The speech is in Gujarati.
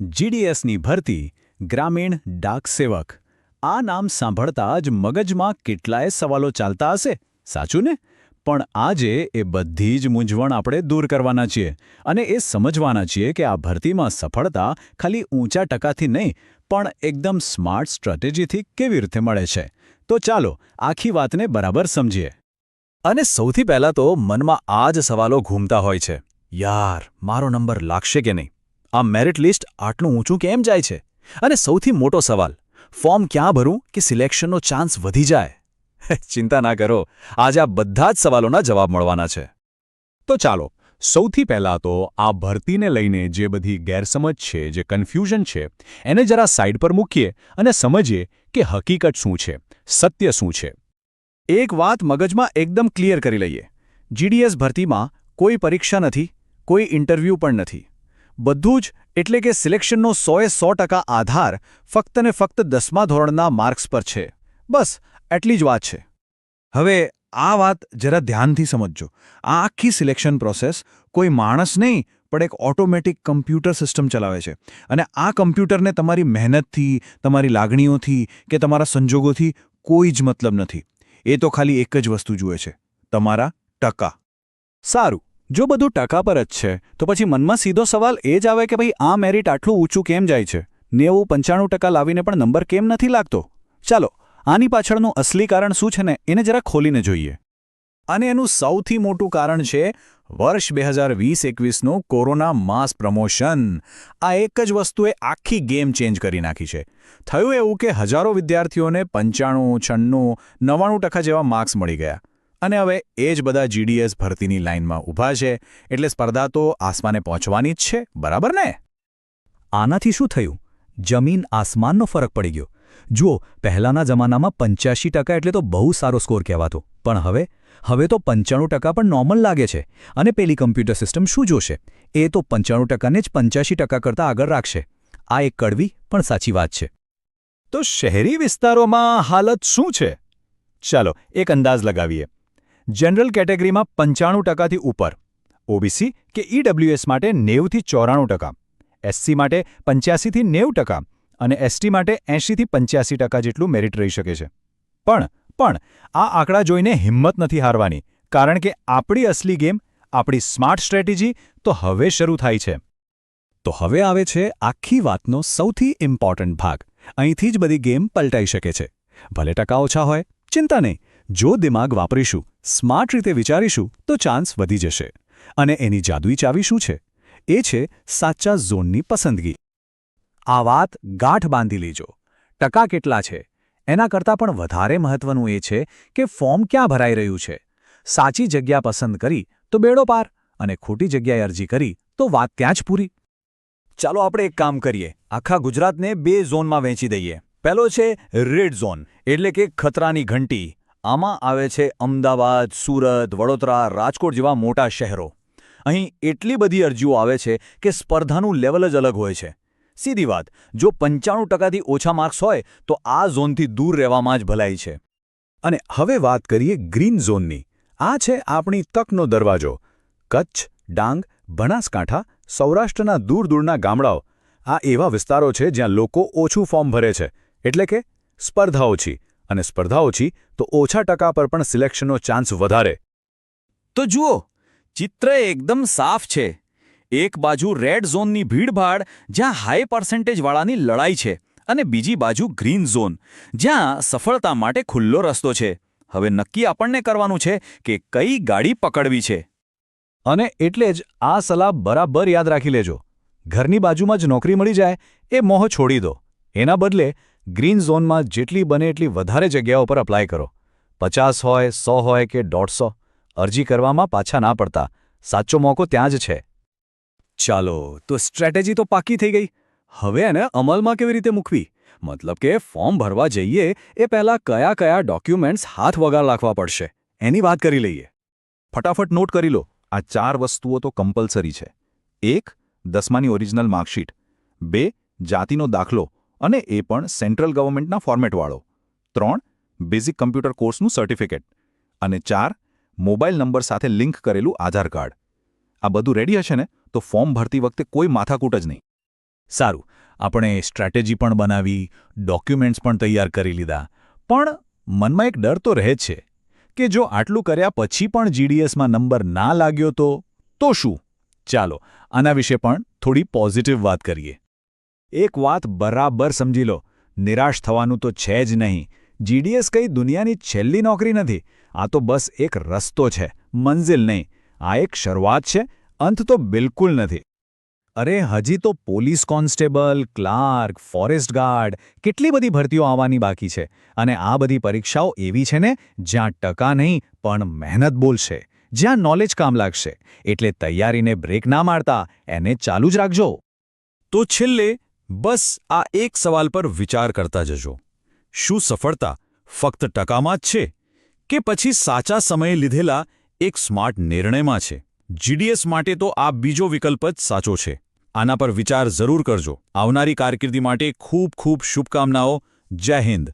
જીડીએસની ભરતી ગ્રામીણ ડાક સેવક. આ નામ સાંભળતા જ મગજમાં કેટલાય સવાલો ચાલતા હશે. સાચું ને? પણ આજે એ બધી જ મૂંઝવણ આપણે દૂર કરવાના છીએ અને એ સમજવાના છીએ કે આ ભરતીમાં સફળતા ખાલી ઊંચા ટકાથી નહીં, પણ એકદમ સ્માર્ટ સ્ટ્રેટેજીથી કેવી રીતે મળે છે. તો ચાલો આખી વાતને બરાબર સમજીએ. અને સૌથી પહેલાં તો મનમાં આ જ સવાલો ઘૂમતા હોય છે. યાર, મારો નંબર લાગશે કે નહીં? આ મેરિટ લિસ્ટ આટલું ઊંચું કેમ જાય છે? અને સૌથી મોટો સવાલ ફોર્મ ક્યાં ભરું કે સિલેક્શનનો ચાન્સ વધી જાય? ચિંતા ના કરો, આજે આ બધા જ સવાલોના જવાબ મળવાના છે. તો ચાલો, સૌથી પહેલાં તો આ ભરતીને લઈને જે બધી ગેરસમજ છે, જે કન્ફ્યુઝન છે, એને જરા સાઈડ પર મૂકીએ અને સમજીએ કે હકીકત શું છે, સત્ય શું છે. એક વાત મગજમાં એકદમ ક્લિયર કરી લઈએ. જીડીએસ ભરતીમાં કોઈ પરીક્ષા નથી, કોઈ ઇન્ટરવ્યૂ પણ નથી. બધું જ એટલે કે સિલેક્શનનો સોએ સો ટકા આધાર ફક્ત ને ફક્ત દસમા ધોરણના માર્ક્સ પર છે. બસ, એટલી જ વાત છે. હવે આ વાત જરા ધ્યાનથી સમજજો. આ આખી સિલેક્શન પ્રોસેસ કોઈ માણસ નહીં, પણ એક ઓટોમેટિક કમ્પ્યુટર સિસ્ટમ ચલાવે છે. અને આ કમ્પ્યુટરને તમારી મહેનતથી, તમારી લાગણીઓથી કે તમારા સંજોગોથી કોઈ જ મતલબ નથી. એ તો ખાલી એક જ વસ્તુ જુએ છે. તમારા ટકા. સારું. જો બધું ટકા પર જ છે, તો પછી મનમાં સીધો સવાલ એ જ આવે કે ભાઈ, આ મેરિટ આટલું ઊંચું કેમ જાય છે? નેવું, પંચાણું ટકા લાવીને પણ નંબર કેમ નથી લાગતો? ચાલો, આની પાછળનું અસલી કારણ શું છે ને એને જરા ખોલીને જોઈએ. અને એનું સૌથી મોટું કારણ છે, વર્ષ બે હજાર વીસ એકવીસનું કોરોના માસ પ્રમોશન. આ એક જ વસ્તુએ આખી ગેમ ચેન્જ કરી નાખી છે. થયું એવું કે હજારો વિદ્યાર્થીઓને પંચાણું, છન્નું, નવ્વાણું ટકા જેવા માર્ક્સ મળી ગયા. અને હવે એ જ બધા જીડીએસ ભરતીની લાઇનમાં ઊભા છે, એટલે સ્પર્ધા તો આસમાને પહોંચવાની જ છે, બરાબર ને? આનાથી શું થયું? જમીન આસમાનનો ફરક પડી ગયો. જુઓ, પહેલાંના જમાનામાં પંચ્યાસી ટકા એટલે તો બહુ સારો સ્કોર કહેવાતો. પણ હવે હવે તો પંચાણું ટકા પણ નોર્મલ લાગે છે. અને પેલી કમ્પ્યુટર સિસ્ટમ શું જોશે? એ તો પંચાણું ટકાને જ પંચ્યાસી ટકા કરતાં આગળ રાખશે. આ એક કડવી પણ સાચી વાત છે. તો શહેરી વિસ્તારોમાં હાલત શું છે? ચાલો, એક અંદાજ લગાવીએ. જનરલ કેટેગરીમાં પંચાણું ટકાથી ઉપર. ઓબીસી કે ઈડબ્લ્યુએસ માટે નેવથી ચોરાણું ટકા. એસસી માટે પંચ્યાસીથી નેવું ટકા અને એસટી માટે એંશીથી પંચ્યાસી ટકા જેટલું મેરિટ રહી શકે છે. પણ પણ, આ આંકડા જોઈને હિંમત નથી હારવાની, કારણ કે આપણી અસલી ગેમ, આપણી સ્માર્ટ સ્ટ્રેટેજી તો હવે શરૂ થાય છે. તો હવે આવે છે આખી વાતનો સૌથી ઇમ્પોર્ટન્ટ ભાગ. અહીંથી જ બધી ગેમ પલટાઈ શકે છે. ભલે ટકા ઓછા હોય, ચિંતા નહીં. જો દિમાગ વાપરીશું, સ્માર્ટ રીતે વિચારીશું, તો ચાન્સ વધી જશે. અને એની જાદુઈ ચાવી શું છે? એ છે સાચા ઝોનની પસંદગી. આ વાત ગાંઠ બાંધી લેજો. ટકા કેટલા છે? એના કરતાં પણ વધારે મહત્વનું એ છે કે ફોર્મ ક્યાં ભરાઈ રહ્યું છે. સાચી જગ્યા પસંદ કરી, તો બેડો પાર, અને ખોટી જગ્યાએ અરજી કરી, તો વાત ત્યાં જ પૂરી. ચાલો આપણે એક કામ કરીએ. આખા ગુજરાતને બે ઝોનમાં વહેંચી દઈએ. પહેલો છે રેડ ઝોન, એટલે કે ખતરાની ઘંટી. આમાં આવે છે અમદાવાદ, સુરત, વડોદરા, રાજકોટ જેવા મોટા શહેરો. અહીં એટલી બધી અરજીઓ આવે છે કે સ્પર્ધાનું લેવલ જ અલગ હોય છે. સીધી વાત, જો પંચાણું ટકાથી ઓછા માર્ક્સ હોય, તો આ ઝોનથી દૂર રહેવામાં જ ભલાઈ છે. અને હવે વાત કરીએ ગ્રીન ઝોનની. આ છે આપણી તકનો દરવાજો. કચ્છ, ડાંગ, બનાસકાંઠા, સૌરાષ્ટ્રના દૂર દૂરના ગામડાઓ. આ એવા વિસ્તારો છે જ્યાં લોકો ઓછું ફોર્મ ભરે છે. એટલે કે સ્પર્ધા ઓછી. અને સ્પર્ધા ઓછી, તો ઓછા ટકા પર પણ સિલેક્શનનો ચાન્સ વધારે. તો જુઓ, ચિત્ર એકદમ સાફ છે. એક બાજુ રેડ ઝોનની ભીડભાડ, જ્યાં હાઈ પર્સન્ટેજવાળાની લડાઈ છે, અને બીજી બાજુ ગ્રીન ઝોન, જ્યાં સફળતા માટે ખુલ્લો રસ્તો છે. હવે નક્કી આપણને કરવાનું છે કે કઈ ગાડી પકડવી છે. અને એટલે જ આ સલાહ બરાબર યાદ રાખી લેજો. ઘરની બાજુમાં જ નોકરી મળી જાય, એ મોહ છોડી દો. એના બદલે ગ્રીન ઝોનમાં જેટલી બને એટલી વધારે જગ્યાઓ પર અપ્લાય કરો. પચાસ હોય, સો હોય કે દોઢસો, અરજી કરવામાં પાછા ના પડતા. સાચો મોકો ત્યાં જ છે. ચાલો, તો સ્ટ્રેટેજી તો પાકી થઈ ગઈ. હવે એને અમલમાં કેવી રીતે મૂકવી? મતલબ કે ફોર્મ ભરવા જઈએ, એ પહેલાં કયા કયા ડોક્યુમેન્ટ્સ હાથ વગાર રાખવા પડશે? એની વાત કરી લઈએ. ફટાફટ નોટ કરી લો. આ ચાર વસ્તુઓ તો કમ્પલસરી છે. એક, દસમાની ઓરિજિનલ માર્કશીટ બે, જાતિનો દાખલો. અને એ પણ સેન્ટ્રલ ગવર્મેન્ટના ફોર્મેટવાળો. ત્રણ, બેઝિક કમ્પ્યુટર કોર્સનું સર્ટિફિકેટ. અને ચાર, મોબાઈલ નંબર સાથે લિંક કરેલું આધાર કાર્ડ. આ બધું રેડી હશે ને? તો ફોર્મ ભરતી વખતે કોઈ માથાકૂટ જ નહીં. સારું, આપણે સ્ટ્રેટેજી પણ બનાવી, ડોક્યુમેન્ટ્સ પણ તૈયાર કરી લીધા. પણ મનમાં એક ડર તો રહે જ છે કે જો આટલું કર્યા પછી પણ જીડીએસમાં નંબર ના લાગ્યો તો તો શું? ચાલો, આના વિશે પણ થોડી પોઝિટિવ વાત કરીએ. એક વાત બરાબર સમજી લો. નિરાશ થવાનું તો છે જ નહીં. જીડીએસ કઈ દુનિયાની છેલ્લી નોકરી નથી. આ તો બસ એક રસ્તો છે. મંઝિલ નહીં. આ એક શરૂઆત છે. અંત તો બિલકુલ નથી. અરે, હજી તો police constable, clerk, forest guard, કેટલી બધી ભરતીઓ આવવાની બાકી છે. અને આ બધી પરીક્ષાઓ એવી છે ને, જ્યાં ટકા નહીં, પણ મહેનત બોલશે. જ્યાં નોલેજ કામ લાગશે. એટલે તૈયારીને બ્રેક ના મારતા. એને ચાલુ જ રાખજો. તો છેલ્લે બસ આ એક સવાલ પર વિચાર કરતા જજો. શું સફળતા ફક્ત ટકામાં જ છે કે પછી સાચા સમયે લીધેલા એક સ્માર્ટ નિર્ણયમાં છે? જીડીએસ માટે તો આ બીજો વિકલ્પ જ સાચો છે. આના પર વિચાર જરૂર કરજો. આવનારી કારકિર્દી માટે ખૂબ ખૂબ શુભકામનાઓ. જય હિન્દ.